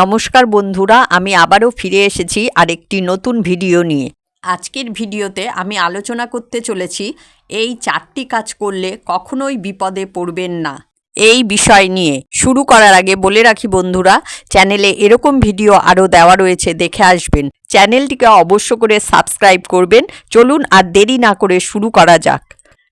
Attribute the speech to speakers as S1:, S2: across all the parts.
S1: নমস্কার বন্ধুরা, আমি আবারও ফিরে এসেছি আরেকটি নতুন ভিডিও নিয়ে। আজকের ভিডিওতে আমি আলোচনা করতে চলেছি, এই চারটি কাজ করলে কখনোই বিপদে পড়বেন না। এই বিষয় নিয়ে শুরু করার আগে বলে রাখি বন্ধুরা, চ্যানেলে এরকম ভিডিও আরও দেওয়া রয়েছে, দেখে আসবেন। চ্যানেলটিকে অবশ্য করে সাবস্ক্রাইব করবেন। চলুন আর দেরি না করে শুরু করা যাক।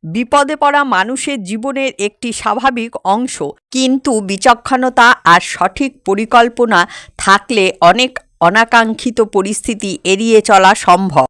S1: বিপদে পড়া মানুষের জীবনের একটি স্বাভাবিক অংশ। কিন্তু বিচক্ষণতা আর সঠিক পরিকল্পনা থাকলে অনেক অনাকাঙ্ক্ষিত পরিস্থিতি এড়িয়ে চলা সম্ভব।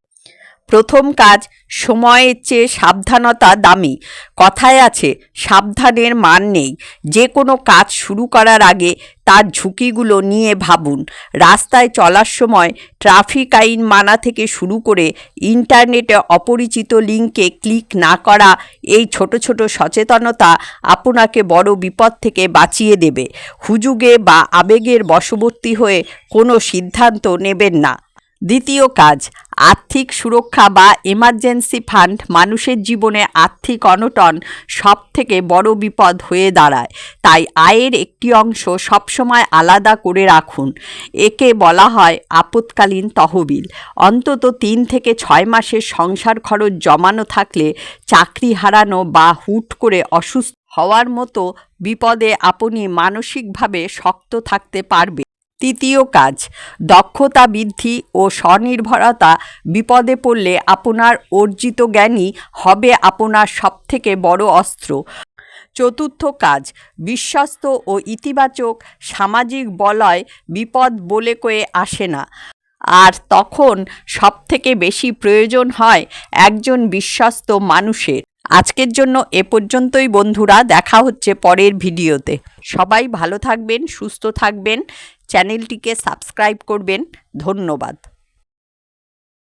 S1: প্রথম কাজ, সময়ের চেয়ে সাবধানতা দামি। কথায় আছে, সাবধানের মান নেই। যে কোনো কাজ শুরু করার আগে তার ঝুঁকিগুলো নিয়ে ভাবুন। রাস্তায় চলার সময় ট্রাফিক আইন মানা থেকে শুরু করে ইন্টারনেটে অপরিচিত লিঙ্কে ক্লিক না করা এই ছোট ছোট সচেতনতা আপনাকে বড় বিপদ থেকে বাঁচিয়ে দেবে। হুজুগে বা আবেগের বশবর্তী হয়ে কোনো সিদ্ধান্ত নেবেন না। দ্বিতীয় কাজ আর্থিক সুরক্ষা বা এমার্জেন্সি ফান্ড মানুষের জীবনে আর্থিক অনটন সব থেকে বড় বিপদ হয়ে দাঁড়ায়। তাই আয়ের একটি অংশ সবসময় আলাদা করে রাখুন। একে বলা হয় আপৎকালীন তহবিল। অন্তত তিন থেকে ছয় মাসের সংসার খরচ জমানো থাকলে চাকরি হারানো বা হুট করে অসুস্থ হওয়ার মতো বিপদে আপনি মানসিকভাবে শক্ত থাকতে পারবে। তৃতীয় কাজ, দক্ষতা বৃদ্ধি ও স্বনির্ভরতা বিপদে পড়লে আপনার অর্জিত জ্ঞানই হবে আপনার সবথেকে বড় অস্ত্র। চতুর্থ কাজ, বিশ্বস্ত ও ইতিবাচক সামাজিক বলয় বিপদ বলে কয়ে আসে না। আর তখন সবথেকে বেশি প্রয়োজন হয় একজন বিশ্বস্ত মানুষের। আজকের জন্য এ পর্যন্তই বন্ধুরা, দেখা হচ্ছে পরের ভিডিওতে। সবাই ভালো থাকবেন, সুস্থ থাকবেন, চ্যানেলটিকে সাবস্ক্রাইব করবেন। ধন্যবাদ।